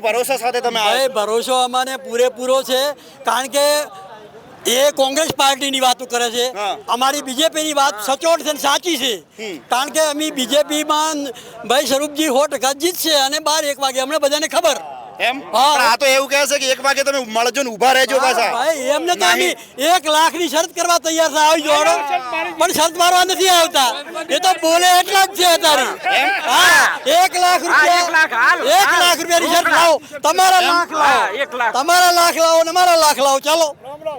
ભરોસા સાથે તમે ભાઈ ભરોસો અમાને પૂરેપૂરો છે. કારણ કે એ કોંગ્રેસ પાર્ટીની વાતો કરે છે. અમારી બીજેપીની વાત સચોટ છે સાચી છે. કારણ કે અમે બીજેપીમાં ભાઈ સ્વરૂપજી સો ટકા જીતશે અને બાર એક વાગે. અમને બધાને ખબર. એમ? પણ આ તો એવું કહે છે કે એક વાગે તમે મળજો ને ઊભા રહેજો પાછા. ભાઈ એમને તો અમે એક લાખની શરત કરવા તૈયાર છે આવી જોડો પણ શરત મારવા નથી આવતા. એ તો બોલે એટલા જ છે અત્યારે. હા એક લાખ રૂપિયા એક લાખ રૂપિયાની શરત લાવો. તમારા લાખ લાવો. તમારા લાખ લાવો ને મારા લાખ લાવો. ચાલો.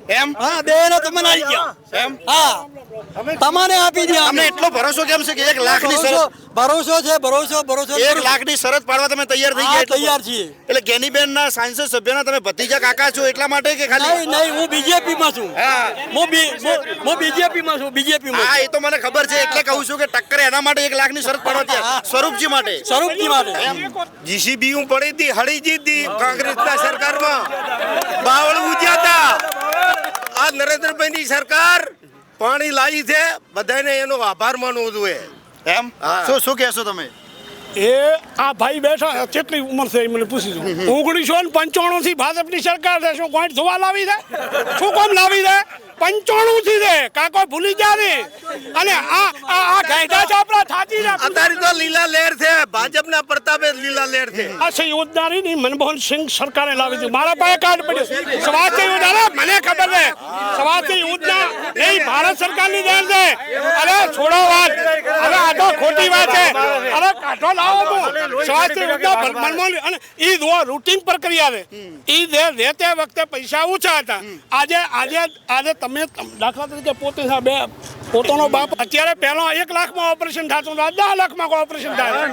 એમ? હા બે ને તમને આવી ગયા. એમ? હા. તમને આપી દે અમને એટલો ભરોસો કેમ છે કે એક લાખની શરત ભરોસો છે ભરોસો ભરોસો. એક લાખની શરત પાડવા તમે તૈયાર થઈ ગયા તૈયાર છીએ. એટલે ગેનીબેન ના સાંસદ સભ્યના તમે ભત્રીજા કાકા છો એટલા માટે કે ખાલી નહીં હું બીજેપી માં છું. હું. બીજેપી માં છું બીજેપી માં હા એ તો મને ખબર છે એટલે કહું છું કે ટક્કર એના માટે એક લાખની શરત પાડવા ત્યાં સ્વરૂપજી માટે. સ્વરૂપજી માટે. જીસીબી હું પડી હતી હળી જીતી કોંગ્રેસના સરકારમાં. બાવળ ઉજ્યા હતા આ નરેન્દ્રભાઈની સરકાર પાણી લાવી છે બધાને એનો આભાર માનવો જોઈએ. એમ. શું શું કહેશો તમે? એ આ ભાઈ બેઠા કેટલી ઉંમર છે એ મને પૂછી દઉં ઓગણીસો ને પંચાણું થી ભાજપની સરકાર છે શું કોઈ ધોવા લાવી દે? શું કોમ લાવી દે? પંચાણું થી છે કાકો ભૂલી જા ને. અને આ આ ગાયડા ચોપડા થાતી ના અત્યારે તો લીલા લહેર છે. ભાજપના પ્રતાપે લીલા લહેર છે. આ છે યોજનારી ની મનમોહન સિંહ સરકારે લાવી હતી મારા પાસે કાર્ડ પડ્યું. સ્વાસ્થ્ય યોજના મને ખબર છે. સ્વાસ્થ્ય યોજના એ ભારત સરકારની દેન છે. અરે છોડો વાત. અરે આ તો ખોટી વાત છે. અરે કાઢો લાવો તું. સ્વાસ્થ્ય યોજના મનમોહન અને ઈ જો રૂટીન પ્રક્રિયા છે ઈ દે દેતે વખતે પૈસા ઓછા હતા. આજે આજે આજે તમે દાખલા તરીકે પોતે બે પોતાનો બાપ અત્યારે પહેલો એક લાખમાં ઓપરેશન થતું દસ લાખમાં ઓપરેશન થાય?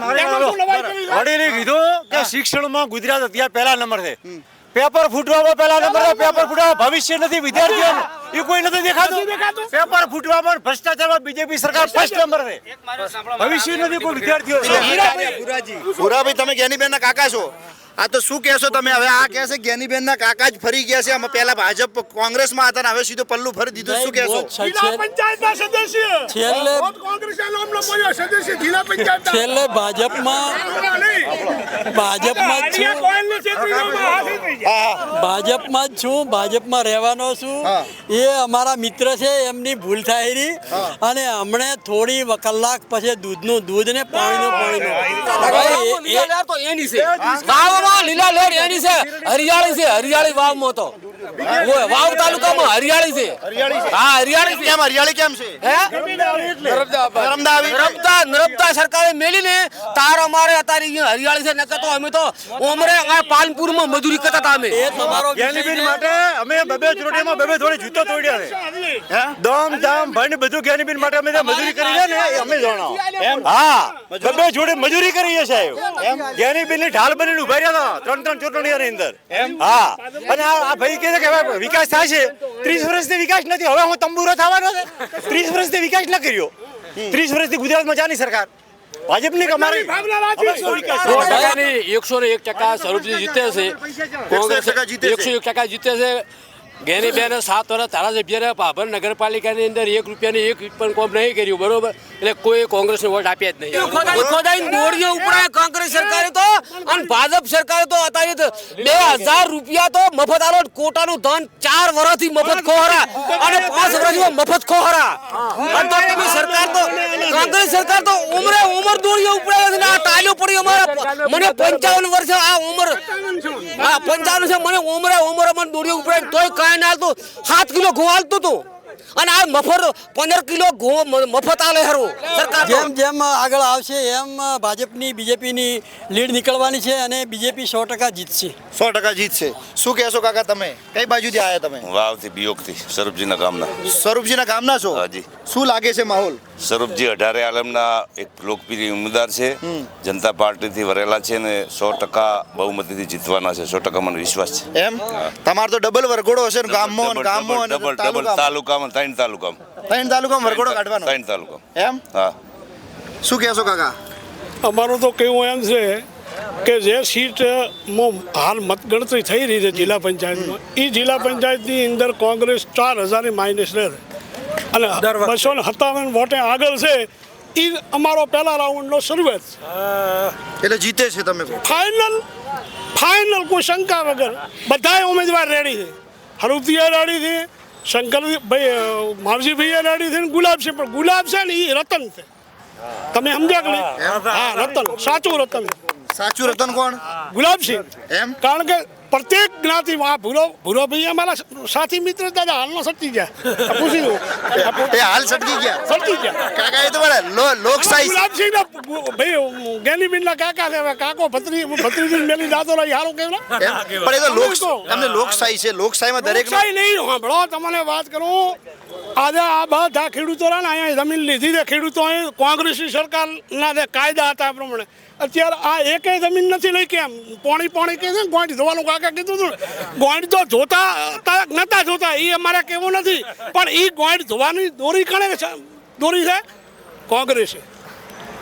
વડીલે કીધું કે શિક્ષણમાં ગુજરાત અત્યારે પહેલા નંબર છે. પેપર ફૂટવામાં પહેલા નંબર પેપર ફૂટવામાં ભવિષ્ય નથી વિદ્યાર્થીઓનું. એ કોઈ નથી દેખાતું. પેપર ફૂટવામાં ભ્રષ્ટાચારમાં બીજેપી સરકાર ફર્સ્ટ નંબર છે. ભવિષ્ય નથી કોઈ વિદ્યાર્થીઓ ગુરાભાઈ તમે જ્ઞાનીબેન ના કાકા છો? આ તો શું કહેશો તમે? હવે આ કહે છે જ્ઞાનીબેન ના કાકા જ ફરી ગયા છે. અમે પહેલા ભાજપ કોંગ્રેસમાં હતા ને હવે સીધું પલ્લું ફરી દીધું. શું કહેશો? જિલ્લા પંચાયતના સદસ્ય. છેલ્લે- ભાજપમાં. ભાજપમાં જ છું. ભાજપમાં જ છું ભાજપમાં રહેવાનો છું. એ અમારા મિત્ર છે એમની ભૂલ થાય રહી અને હમણે થોડી કલાક પછી દૂધનું દૂધ ને પાણીનું પાણીનું. એની છે વાવમાં લીલા લેર એની છે. હરિયાળી છે હરિયાળી વાવમાં તો. વાવ તાલુકામાં હરિયાળી છે. હા હરિયાળી છે. કેમ હરિયાળી કેમ છે? હે? નર્મદા આવી? નર્મદા નર્મદા સરકારે મેલીને તાર અમારે અત્યારે અહીંયા હરિયાળી છે. નકર તો અમે તો ઓમરે આ પાલનપુરમાં મજૂરી કરતા હતા અમે. જ્ઞાનીબેન માટે અમે બબે ચોટીમાં બબે થોડી જૂતો તોડ્યા છે. દમ દામ ભાઈ બધું જ્ઞાનીબેન માટે અમે મજૂરી કરી છે ને અમે જાણો હા બબે જોડે મજૂરી કરી છે સાહેબ. જ્ઞાનીબેનની ઢાલ બનીને ઊભા રહ્યા હતા ત્રણ ત્રણની અંદર હા. અને આ આ ભાઈ કહે છે કે હવે વિકાસ થાય છે ત્રીસ વર્ષથી વિકાસ નથી. હવે હું તંબુરો થવાનો છે. ત્રીસ વર્ષથી વિકાસ ન કર્યો. ત્રીસ વર્ષથી ગુજરાતમાં જાની સરકાર. ભાજપની અમારી? એકસો ને એક ટકા સ્વરૂપજી જીતે છે. કોંગ્રેસ ટકા જીતે છે. એકસો એક ટકા જીતે છે. ગેની બેન સાત વર્ષ ધારાસભ્યને ભાભર નગરપાલિકાની અંદર એક રૂપિયાની એક પણ કોમ નહીં કર્યું, બરોબર? એટલે કોઈ કોંગ્રેસને વોટ આપ્યા જ નહીં. ખોદાઈ દોડીઓ કોંગ્રેસ સરકારે તો, અને ભાજપ સરકારે તો અત્યારે બે હજાર રૂપિયા તો મફત આલો, કોટાનું ધન ચાર વર્ષથી મફત ખોહરા અને પાંચ વર્ષ મફત ખોહરા. સરકાર તો, કોંગ્રેસ સરકાર તો ઉમરે ઉમર દોડીઓ ઉપરાય છે આ પડી અમારા મને પંચાવન વર્ષ આ ઉમર હા પંચાવન છે મને ઉમરે ઉમરે મને દોડીઓ ઉપરાય તોય કાંઈ ના હાલતું સાત કિલો ઘઉં હાલતું હતું અને આ મફત પંદર કિલો મફત આલે હરું સરકાર જેમ જેમ આગળ આવશે એમ ભાજપની બીજેપીની લીડ નીકળવાની છે અને બીજેપી સો ટકા જીતશે. સો ટકા જીતશે. શું કહેશો કાકા તમે? કઈ બાજુથી આવ્યા તમે? વાવથી બિયોગથી સ્વરૂપજીના ગામના. સ્વરૂપજીના ગામના છો? હાજી. શું લાગે છે માહોલ? સ્વરૂપજી અઢારે આલમના એક લોકપ્રિય ઉમેદવાર છે. જનતા પાર્ટીથી વરેલા છે ને સો ટકા બહુમતીથી જીતવાના છે. સો ટકા મને વિશ્વાસ છે. એમ? તમારો તો ડબલ વરઘોડો હશે ને ગામમાં ગામમાં ડબલ, ડબલ, તાલુકામાં. ત્રણ તાલુકામાં. ત્રણ તાલુકામાં વરઘોડો કાઢવાનો. ત્રણ તાલુકામાં. એમ? હા. શું કહેશો કાકા? અમારું તો કેવું એમ છે કે જે સીટમાં હાલ મતગણતરી થઈ રહી છે જિલ્લા પંચાયતમાં. એ જિલ્લા પંચાયતની અંદર કોંગ્રેસ ચાર હજારની માઇનસ રહે અને બસો ને સત્તાવન વોટે આગળ છે એ અમારો પહેલા રાઉન્ડનો શરૂઆત એટલે જીતે છે તમે ફાઇનલ ફાઇનલ કોઈ શંકા વગર બધાય ઉમેદવાર રેડી છે. હરુતિયા રેડી છે શંકર ભાઈ માવજીભાઈએ રેડી છે ને ગુલાબ છે પણ ગુલાબ છે ને એ રતન છે. તમે સમજ્યા કે નહીં? હા રતન સાચું રતન. સાચું રતન કોણ? ગુલાબસિંહ એમ? કારણ કે પ્રત્યેક જ્ઞાતિમાં ભૂરો ભૂરો ભાઈ અમારા સાથી મિત્ર દાદા હાલનો સટકી ગયા. પૂછી લો એ હાલ સટકી ગયા. સટી ગયા. કાકા એ તો લો- લોકશાહી. ગુલાબસિંહ ના ભાઈ ગેલીબીન ના કાકા છે કાકો ભત્રી ભત્રીજી મેલી દાદો રહી હારું કેવું પણ એ તો લોક તમને લોકશાહી છે. લોકશાહીમાં દરેક લોકશાહી નહીં સાંભળો તમને વાત કરું. આજે આ બધા ખેડૂતો ને અહીંયા જમીન લીધી છે. ખેડૂતો અહીં કોંગ્રેસની સરકારના જે કાયદા હતા એ પ્રમાણે. અત્યારે આ એકે જમીન નથી લઈ કેમ? પોણી પોણી કહે છે ને ગોંડ? ધોવાનું કાકા કીધું હતું ગોંડ તો જોતા નતા જોતા એ અમારે કેવું નથી. પણ એ ગોંડ ધોવાની દોરી કણે દોરી છે? કોંગ્રેસે.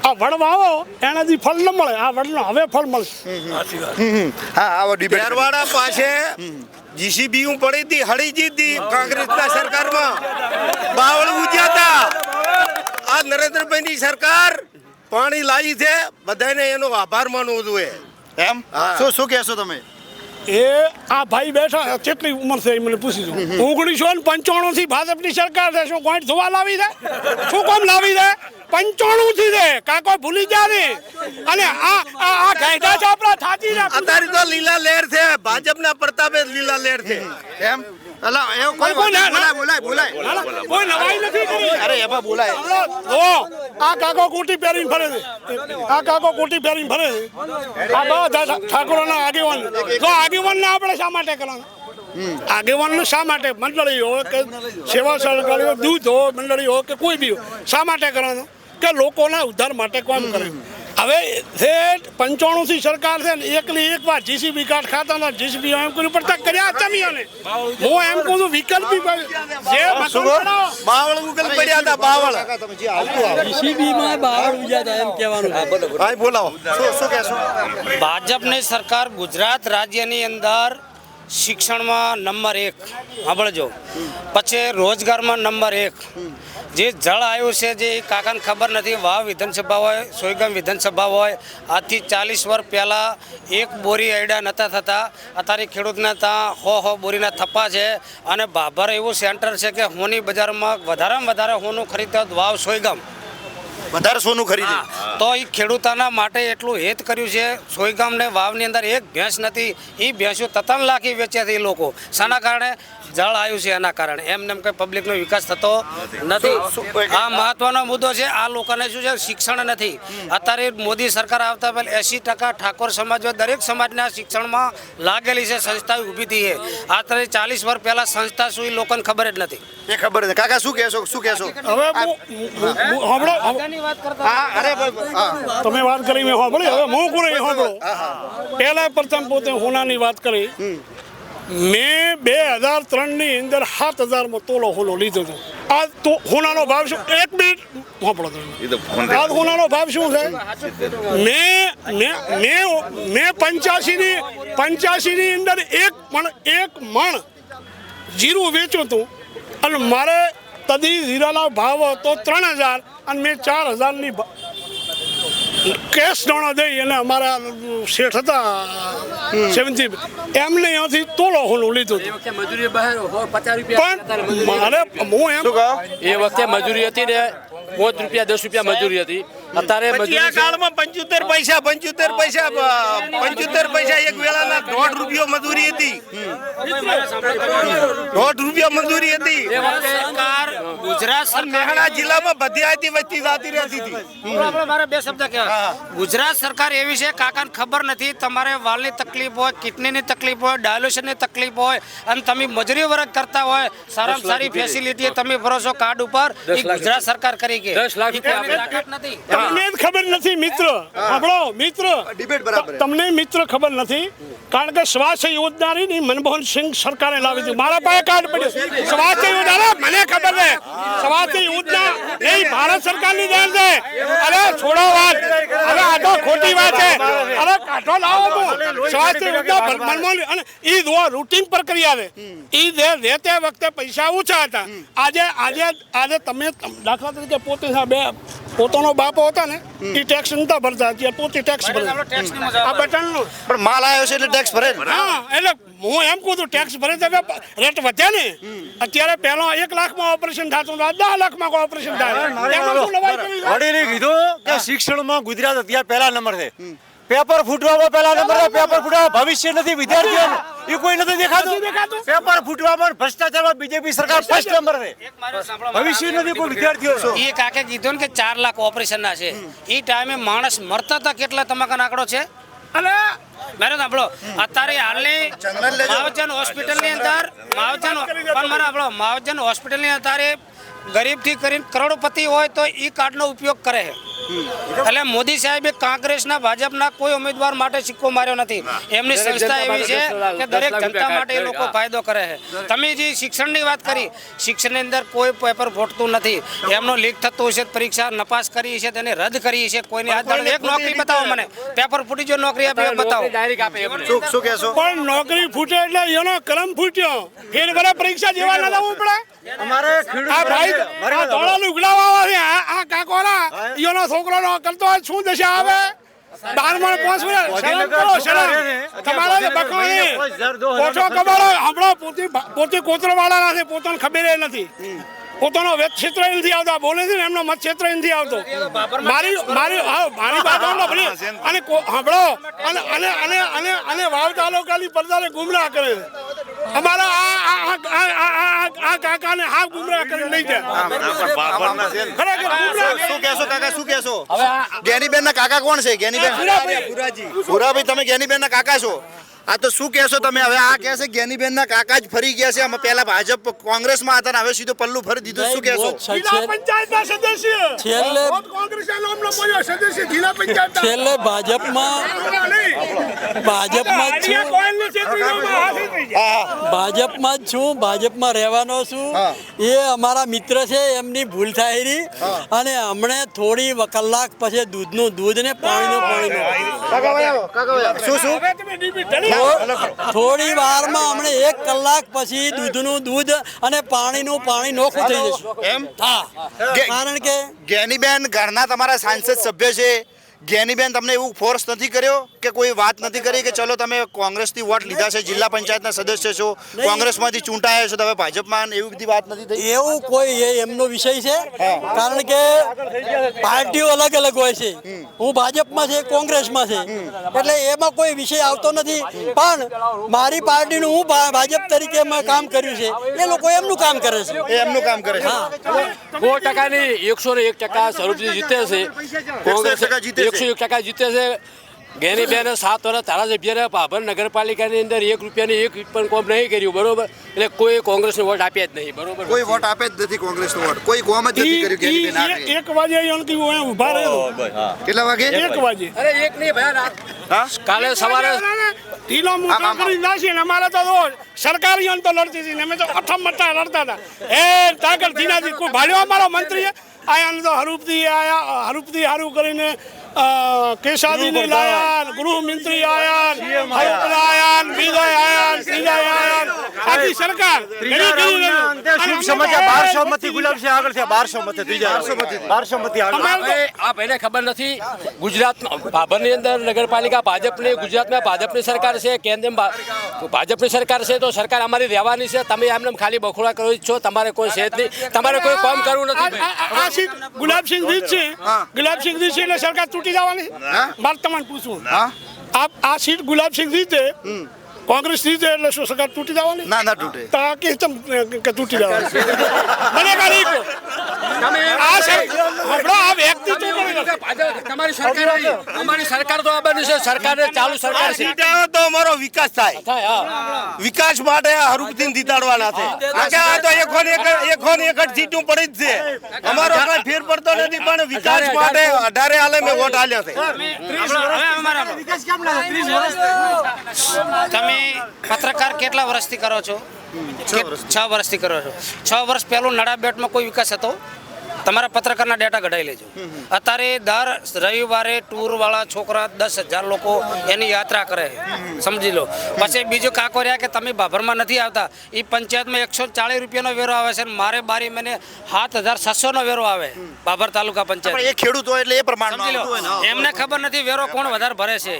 આ વડ વાવો એનાથી ફળ ન મળે. આ વડનો હવે ફળ મળે. હા આવો ડિબેટ બેરવાડા પાસે જીસીબી હું પડી હતી હળી જીતી કોંગ્રેસના સરકારમાં. બાવળ ઉજ્યા હતા આ નરેન્દ્રભાઈની સરકાર પાણી લાવી છે બધાને એનો આભાર માનવો જોઈએ. એમ? શું શું કહેશો તમે? એ આ ભાઈ બેઠા કેટલી ઉંમર છે એ મને પૂછી દઉં ઓગણીસો ને પંચાણું થી ભાજપની સરકાર છે. શું કોઈ ધોવા લાવી દે શું કોમ લાવી દે પંચાણું થી દે કાકો ભૂલી જા ને અને આ આ આ છે આપણા થાતી ને અત્યારે તો લીલા લહેર છે. ભાજપના પ્રતાપે જ લીલા લહેર છે. એમ અલા એવું કોઈ. બોલાય બોલાય બોલાય કોઈ નવાઈ નથી કરી અરે એમાં બોલાય. ઓ આ કાકો કોટી પહેરીને ફરે છે. આ કાકો કોટી પહેરીને ફરે છે. આ બધા ઠાકોરના આગેવાન. તો આગેવાનને આપણે શા માટે કરવાનું? આગેવાનને શા માટે? મંડળી હોય કે સેવા સરકારી દૂધ હોય મંડળી હોય કે કોઈ બી હોય શા માટે કરવાનું? કે લોકોના ઉદ્ધાર માટે કામ કરે. હવે છે પંચાણું થી સરકાર છે ને એકલી એક વાર જીસીબી કાર્ડ ખાતા જીસીબી એમ કર્યું પડતા કર્યા તમે અને હું એમ કહું છું વિકલ્પી જે બાવળ ઉગલ પડ્યા હતા બાવળ. જીસીબી જીસીબીમાં બાવળ ઉજ્યા હતા એમ કહેવાનું ભાઈ બોલાવો. શું શું કહેશો? ભાજપની સરકાર ગુજરાત રાજ્યની અંદર શિક્ષણમાં નંબર એક. સાંભળજો. પછી રોજગારમાં નંબર એક. જે જળ આવ્યું છે જે કાકાને ખબર નથી, વાવ વિધાનસભા હોય, સોયગામ વિધાનસભા હોય, આજથી ચાલીસ વર્ષ પહેલાં એક બોરી આયડા નહોતા થતા. અત્યારે ખેડૂતના ત્યાં હો હો બોરીના થપ્પા છે અને ભાભર એવું સેન્ટર છે કે હોની બજારમાં વધારેમાં વધારે હોનું ખરીદતા વાવ સોયગામ. વધારે સોનું ખરીદે. તો એ ખેડૂતોના માટે એટલું હેત કર્યું છે. સોયગામને વાવની અંદર એક ભેંસ નથી એ ભેંસો તતન લાખી વેચ્યા છે એ લોકો. શાના કારણે જળ આવ્યું છે એના કારણે. એમને એમ કંઈ પબ્લિકનો વિકાસ થતો નથી. આ મહત્વનો મુદ્દો છે આ લોકોને શું છે શિક્ષણ નથી. અત્યારે મોદી સરકાર આવતા પહેલા એસી ટકા ઠાકોર સમાજ દરેક સમાજના શિક્ષણમાં લાગેલી છે સંસ્થા ઊભી થઈ છે. અત્યારે ચાલીસ વર્ષ પહેલા સંસ્થા શું એ લોકોને ખબર જ નથી. એ ખબર નથી. કાકા શું કહેશો શું કહેશો? હવે તમે વાત કરી મેં સાંભળી. હવે હું કોને સાંભળો? પહેલા પ્રથમ પોતે હોનાની વાત કરી. મેં બે હજાર ત્રણની અંદર સાત હજારમાં તોલો હોલો લીધો હતો. આ તો હોનાનો ભાવ શું? એક મિનિટ. સાંભળો તમે. આ હોનાનો ભાવ શું છે. મેં મેં મેં મેં પંચ્યાસીની પંચ્યાસીની અંદર એક મણ એક મણ જીરું વેચ્યું હતું. અને મારે તદી જીરાનો ભાવ હતો ત્રણ હજાર અને મેં ચાર હજારની કેશ નાણાં દઈ અને અમારા શેઠ હતા સેવનથી એમને અહીંયાથી તોલો હોલું લીધું. હતું મજૂરી બહાર પચાસ રૂપિયા પણ મારે હું એમ એ વખતે મજૂરી હતી ને પાંચ રૂપિયા દસ રૂપિયા મજૂરી હતી. અત્યારે પછી આ કાળમાં પંચોતેર પૈસા પંચોતેર પૈસા પંચોતેર પૈસા એક વેળાના દોઢ રૂપિયો મજૂરી હતી દોઢ રૂપિયો મજૂરી હતી ગુજરાત સરકાર મહેણા જિલ્લામાં બધી આતી વસ્તી જાતી રહેતી હતી મારે બે શબ્દ કહેવા ગુજરાત સરકાર એવી છે કાકાને ખબર નથી તમારે વાલની તકલીફ હોય કિડનીની તકલીફ હોય ડાયાલિસિસની તકલીફ હોય અને તમે મજૂરી વર્ગ કરતા હોય સારામાં સારી ફેસિલિટી તમે ભરોસો કાર્ડ ઉપર ગુજરાત સરકાર કરી કે દસ લાખ નથી તમને જ ખબર નથી મિત્ર. આપણો મિત્ર. ડિબેટ બરાબર તમને મિત્ર ખબર નથી કારણ કે સ્વાસ્થ્ય યોજનાની ની મનમોહન સિંહ સરકારે લાવી હતી મારા પાસે કાર્ડ પડ્યું. સ્વાસ્થ્ય યોજના મને ખબર છે. સ્વાસ્થ્ય યોજના એ ભારત સરકારની દેન છે. અરે છોડો વાત. અરે આ તો ખોટી વાત છે. અરે કાઢો લાવો તો. સ્વાસ્થ્ય યોજના મનમોહન અને ઈ જો રૂટીન પ્રક્રિયા છે ઈ જે રહેતે વખતે પૈસા ઓછા હતા. આજે આજે આજે તમે દાખલા તરીકે પોતે બે પોતાનો બાપો હતા ને એ ટેક્સ નતા ભરતા અત્યારે પોતે ટેક્સ ભરે. આ બટનનું પણ માલ આવ્યો છે એટલે ટેક્સ ભરે હા એટલે હું એમ કહું છું ટેક્સ ભરે તો રેટ વધ્યા ને. અત્યારે પહેલો એક લાખમાં ઓપરેશન થતું હતું દસ લાખમાં ઓપરેશન થાય. કીધું કે શિક્ષણમાં ગુજરાત અત્યારે પહેલા નંબર છે. પેપર ફૂટવામાં પહેલા નંબર પેપર ફૂટવા ભવિષ્ય નથી વિદ્યાર્થીઓનું એ કોઈ નથી દેખાતું? પેપર ફૂટવામાં ભ્રષ્ટાચારમાં બીજેપી સરકાર ફર્સ્ટ નંબર છે. ભવિષ્ય નથી કોઈ વિદ્યાર્થીઓ એ કાકે કીધું ને કે ચાર લાખ ઓપરેશન ના છે એ ટાઈમે માણસ મરતા હતા કેટલા તમાકન આંકડો છે? અને મેરે સાંભળો. અત્યારે હાલની માવજન હોસ્પિટલની અંદર માવજન પણ મારે સાંભળો. માવજન હોસ્પિટલની અત્યારે ગરીબથી કરીને કરોડપતિ હોય તો ઈ કાર્ડનો ઉપયોગ કરે છે. એટલે મોદી સાહેબે કોંગ્રેસના ભાજપના કોઈ ઉમેદવાર માટે સિક્કો માર્યો નથી. એમની સંસ્થા એવી છે કે દરેક જનતા માટે એ લોકો ફાયદો કરે છે. તમે જે શિક્ષણની વાત કરી શિક્ષણની અંદર કોઈ પેપર ફોટતું નથી. એમનો લીક થતું હશે પરીક્ષા નપાસ કરી છે તેને રદ કરી છે કોઈની હાથ એક નોકરી બતાવો મને. પેપર ફૂટી જો નોકરી આપી બતાવો. પણ નોકરી ફૂટે એટલે એનો કલમ ફૂટ્યો. ફેર વરે પરીક્ષા જેવા ના લાવવું પડે. અમારે આ ભાઈ ધોળા લુગડા વાળા છે. આ આ કાકોરા ઈયોનો છોકરાનો કરતો હોય શું દશા આવે? બારમણ પાંચ શરમ કરો શરમ. તમારા હમણાં પોતી પોતી કોતરો વાળા છે પોતાને ખબર નથી. પોતાનો વેદ ક્ષેત્ર નથી આવતો બોલે છે ને એમનો મત ક્ષેત્ર નથી આવતો મારી મારી હા મારી વાત સાંભળો અને સાંભળો અને અને અને અને અને વાવ તાલુકાની પ્રજાને ગુમરાહ કરે છે અમારા આ આ આ આ કાકાને હા ગુમરાહ કરી લઈ જાય ખરેખર શું કહેશો કાકા શું કહેશો જ્ઞાનીબેન ના કાકા કોણ છે જ્ઞાનીબેન ભુરાભાઈ તમે જ્ઞાનીબેન ના કાકા છો આ તો શું કહેશો તમે? હવે આ કહે છે જ્ઞાનીબેન ના કાકા જ ફરી ગયા છે. અમે પહેલા ભાજપ કોંગ્રેસમાં હતા ને હવે સીધો પલ્લું ફરી દીધું. શું કહેશો? જિલ્લા પંચાયતના સદસ્ય. છેલ્લે કોંગ્રેસના નામનો બોલ્યો સદસ્ય જિલ્લા પંચાયતના. છેલ્લે ભાજપમાં ભાજપમાં જ છું. ભાજપમાં જ છું ભાજપમાં રહેવાનો છું. એ અમારા મિત્ર છે એમની ભૂલ થાય રહી. અને હમણે થોડી કલાક પછી દૂધનું દૂધ ને પાણીનું આવો. શું શું? થોડી વારમાં હમણે એક કલાક પછી દૂધનું દૂધ અને પાણીનું પાણી નોખું થઈ જશે. એમ? હા. કારણ કે જ્ઞાનીબેન ઘરના તમારા સાંસદ સભ્ય છે. જ્ઞાનીબેન તમને એવું ફોર્સ નથી કર્યો કે કોઈ વાત નથી કરી કે ચલો તમે કોંગ્રેસથી વોટ લીધા છે જિલ્લા પંચાયતના સદસ્ય છો કોંગ્રેસમાંથી ચૂંટાયા છો તમે ભાજપમાં એવી બધી વાત નથી થઈ? એવું કોઈ એ એમનો વિષય છે. કારણ કે પાર્ટીઓ અલગ અલગ હોય છે. હું ભાજપમાં છે કોંગ્રેસમાં છે. એટલે એમાં કોઈ વિષય આવતો નથી. પણ મારી પાર્ટીનું હું ભાજપ તરીકે કામ કર્યું છે. એ લોકો એમનું કામ કરે છે. એ એમનું કામ કરે છે. સો ટકાની એકસો ને એક ટકા સ્વરૂપજી જીતે છે. કોંગ્રેસ જીતે છે. એકસો એક ટકા જીતે છે. ગેની બેન સાત વર્ષ ધારાસભ્યને ભાભર નગરપાલિકાની અંદર એક રૂપિયાની એક પણ કોમ નહીં કર્યું બરોબર? એટલે કોઈ કોંગ્રેસને વોટ આપ્યા જ નહીં બરોબર? કોઈ વોટ આપે જ નથી કોંગ્રેસનો વોટ. કોઈ કોમ જ નથી કર્યું એક વાગે હું ઊભા રહ્યો કેટલા વાગે? એક વાગે. અરે એક નહીં ભાઈ કાલે સવારે ઢીલો મોટો. કરી નાખી ને અમારે તો જો સરકારી અંત તો લડતી હતી અમે તો અઠમ મટ્ટા લડતા હતા. એ તાકર ધીનાથી કોઈ ભાડ્યો અમારો મંત્રી આયા તો હરૂપથી આયા હરૂપથી હારું કરીને કેશાદીને લાયા ગૃહમંત્રી આયા હરૂપના આયા બીજા આયા ત્રીજા આયા આખી સરકાર ત્રીજા રાઉન્ડના અંતે શુભ સમાચાર બારસો મતી ગુલાબ છે આગળ છે બારસો મતે ત્રીજા બારસો મતી આગળ અમારે હવે આ ભાઈને ખબર નથી ગુજરાતમાં ભાભરની અંદર નગરપાલિકા ભાજપની ગુજરાતમાં ભાજપની સરકાર છે કેન્દ્રમાં ભાજપની સરકાર છે તો સરકાર અમારી રહેવાની છે તમે એમને ખાલી બખોડા કરો જ છો તમારે કોઈ છે જ નહીં તમારે કોઈ કામ કરવું નથી ગુલાબસિંહ જીત છે ગુલાબસિંહ જીત છે એટલે સરકાર તૂટી જવાની મારે તમારે પૂછવું હા આ આ સીટ ગુલાબસિંહ જીતે કોંગ્રેસ જીતે એટલે શું સરકાર તૂટી જવાની ના ના તૂટે તો કે તમ કે તૂટી જવાની મને કરી તમે આ હમણાં આ વ્યક્તિ તો તમારી સરકાર અમારી સરકાર તો આ બની છે સરકારે ચાલુ સરકાર છે તો અમારો વિકાસ થાય થાય હા વિકાસ માટે હરુપથી જીતાડવાના છે આ કે આ તો એકો ને એક એક ને એક જ સીટું પડી જ છે અમારો કઈ ફેર પડતો નથી પણ વિકાસ માટે અઢારે હાલે મેં વોટ આલ્યા છે તમે પત્રકાર કેટલા વર્ષથી કરો છો? છ વર્ષથી. કરો છો? છ વર્ષ પહેલું નડાબેટમાં કોઈ વિકાસ હતો? તમારા પત્રકારના ડેટા કઢાઈ લેજો. અત્યારે દર રવિવારે ટૂરવાળા છોકરા દસ હજાર લોકો એની યાત્રા કરે સમજી લો. પછી બીજું કાકો કે તમે ભાભરમાં નથી આવતા. એ પંચાયતમાં એકસો ચાલીસ રૂપિયાનો વેરો આવે છે મારે બારી મને સાત હજાર છસોનો વેરો આવે બાભર તાલુકા પંચાયત. એ ખેડૂત હોય એટલે એ ને એમને ખબર નથી વેરો કોણ વધારે ભરે છે.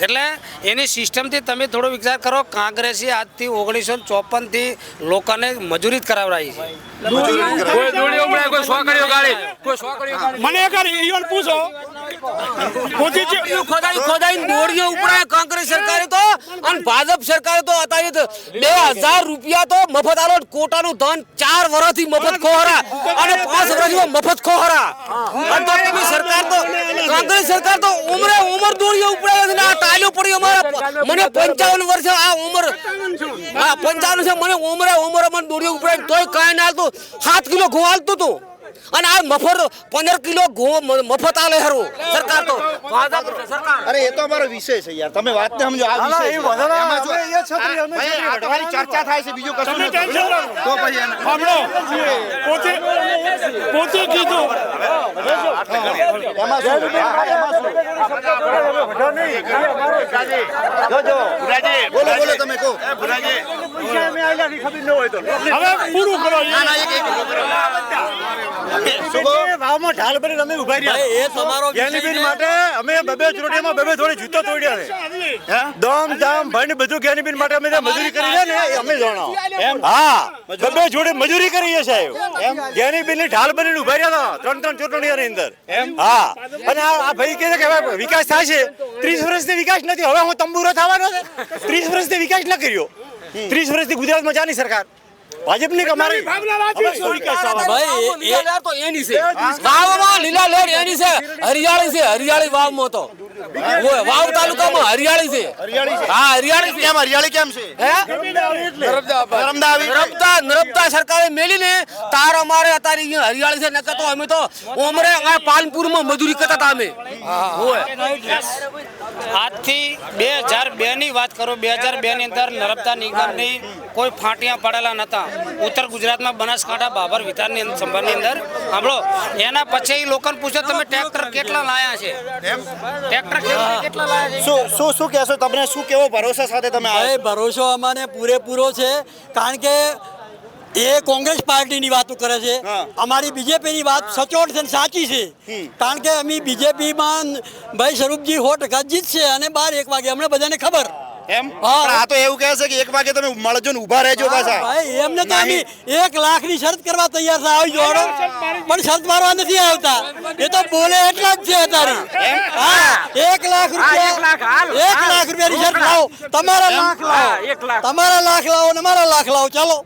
એટલે એની સિસ્ટમથી તમે થોડો વિચાર કરો કોંગ્રેસી આજથી ઓગણીસો ચોપનથી લોકોને મજૂરી જ કરાવડાવી છે. કોઈ દોડી ઉમરાય કોઈ સોકડીઓ ગાળી. કોઈ સોકડીઓ ગાળી મને પૂછો. છે કોંગ્રેસ સરકારે તો, અને અને અને ઉમરે ઉમર છે આ તાલ્યો પડી અમારા મને પંચાવન વર્ષ આ ઉમર હા પંચાવન છે મને ઉમરે ઉમર મને દોડીઓ ઉપરાય તોય કાંઈ ના હાલતું. સાત કિલો ઘઉં હાલતું હતું અને આ મફત પંદર કિલો મફત આલે હરું. સરકાર તો. સરકાર. અરે એ તો અમારો વિષય છે યાર. તમે વાત ને સમજો આ વિષય ચર્ચા થાય છે બીજું કશું. તો પછી સાંભળો. પોતે પોતે કીધું. એમાં શું? બોલો બોલો તમે કહો. હવે પૂરું કરો ના ના એક એક શું ઢાલ ભરીને અમે ઊભા રહ્યા. એ તમારો જ્ઞાનીબેન માટે અમે બબે ચૂંટણીમાં બબે થોડી જૂતો તોડ્યા છે. દમ દામ ભાઈ બધું જ્ઞાનીબેન માટે અમે મજૂરી કરી છે ને અમે જાણો. હા બબે જોડે મજૂરી કરી છે સાહેબ. જ્ઞાનીબેનની ઢાલ બનીને ઊભા રહ્યા હતા ત્રણ ત્રણની અંદર. હા. અને આ આ ભાઈ કહે છે કે વિકાસ થાય છે. ત્રીસ વર્ષથી વિકાસ નથી. હવે હું તંબુરો થવાનો છે. ત્રીસ વર્ષથી વિકાસ ન કર્યો. ત્રીસ વર્ષથી ગુજરાતમાં જાની સરકાર. ભાજપની અમારી? ભાઈ, એ- લીલા લહેર તો એની છે. વાવમાં લીલા લહેર એની છે. હરિયાળી છે હરિયાળી વાવમાં તો. વાવ તાલુકામાં હરિયાળી છે. હા હરિયાળી છે. કેમ હરિયાળી કેમ છે? હે? નર્મદા નર્મદા નર્મદા સરકારે મેલીને તાર અમારે અત્યારે અહીંયા હરિયાળી છે. નકર તો અમે તો ઓમરે આ પાલનપુરમાં મજૂરી કરતા હતા અમે. આજથી બે હજાર બે ની વાત કરો બે હજાર બે ની અંદર નર્મદા નિગમની કોઈ ફાંટિયા પડેલા નતા. ઉત્તર ગુજરાતમાં બનાસકાંઠા બાબર અંદર સંભાળની અંદર. સાંભળો એના પછી લોકોને પૂછો તમે ટ્રેક્ટર કેટલા લાયા છે? ટ્રેક્ટર કેટલા- કેટલા લાયા છે? શું શું શું કહેશો? તમને શું કેવો ભરોસા સાથે તમે આવ્યા ભરોસો અમાને પૂરેપૂરો છે. કારણ કે એ કોંગ્રેસ પાર્ટીની વાતો કરે છે. અમારી બીજેપીની વાત સચોટ છે ને સાચી છે. કારણ કે અમે બીજેપીમાં ભાઈ સ્વરૂપજી સો ટકા જીતશે અને બાર એક વાગે. અમને બધાને ખબર. એમ? આ તો એવું કહે છે કે એક વાગે તમે મળજો ને ઊભા રહેજો પાછા. ભાઈ એમને તો અમે એક લાખની શરત કરવા તૈયાર છે આવી જોડો. પણ શરત મારવા નથી આવતા. એ તો બોલે એટલા જ છે અત્યારે. હા એક લાખ રૂપિયા એક લાખ રૂપિયાની શરત લાવો. તમારા લાખ લાવો. તમારા લાખ લાવો ને મારા લાખ લાવો. ચાલો.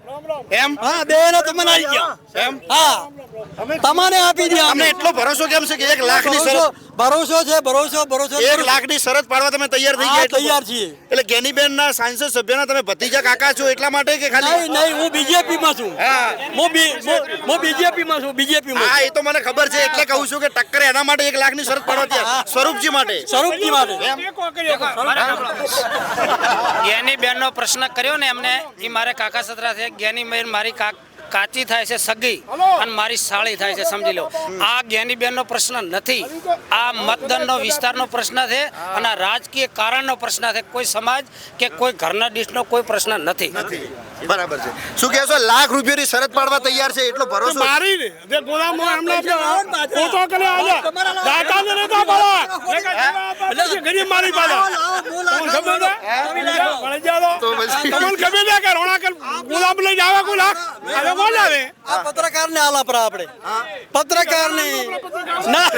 એમ? હા બે ને તમને આવી ગયા. એમ? હા. તમને આપી દે અમને એટલો ભરોસો કેમ છે કે એક લાખની ભરોસો શરત ભરોસો છે ભરોસો ભરોસો. એક લાખની શરત પાડવા તમે તૈયાર થઈ ગયા તૈયાર છીએ. એટલે ગેનીબેન ના સાંસદ સભ્યના તમે ભતીજા કાકા છો એટલા માટે કે ખાલી? નહીં હું બીજેપી માં છું. હા. હું હું- હું બીજેપી માં છું બીજેપી માં હા એ તો મને ખબર છે એટલે કહું છું કે ટક્કર એના માટે એક લાખની શરત પાડવા ત્યાં સ્વરૂપજી માટે. સ્વરૂપજી માટે. જ્ઞાની બેનનો પ્રશ્ન કર્યો ને એમને એ મારે કાકા સતરા છે. જ્ઞાની બેન મારી કા કાચી થાય છે સગી. અને મારી સાળી થાય છે સમજી લો. આ જ્ઞાની બેનનો પ્રશ્ન નથી. આ મતદાનનો વિસ્તારનો પ્રશ્ન છે અને આ રાજકીય કારણનો પ્રશ્ન છે. કોઈ સમાજ કે કોઈ ઘરના ડીશનો કોઈ પ્રશ્ન નથી. બરાબર છે. શું કહેશો? લાખ રૂપિયાની શરત પાડવા તૈયાર છે? એટલો ભરોસો? મારી ને. જે ગોદામ એમને ફોટો કરે આજે. દાતા ને નતા પાડા એટલે ગરીબ મારી પાડા તમને ખબર છે? તો પછી- તમને ખબર છે કે રોણાકલ ગુલાબ લઈ જાવે કોઈ લાખ? કોણ આવે આ પત્રકાર ને આલા પર આપણે. પત્રકાર ને ના.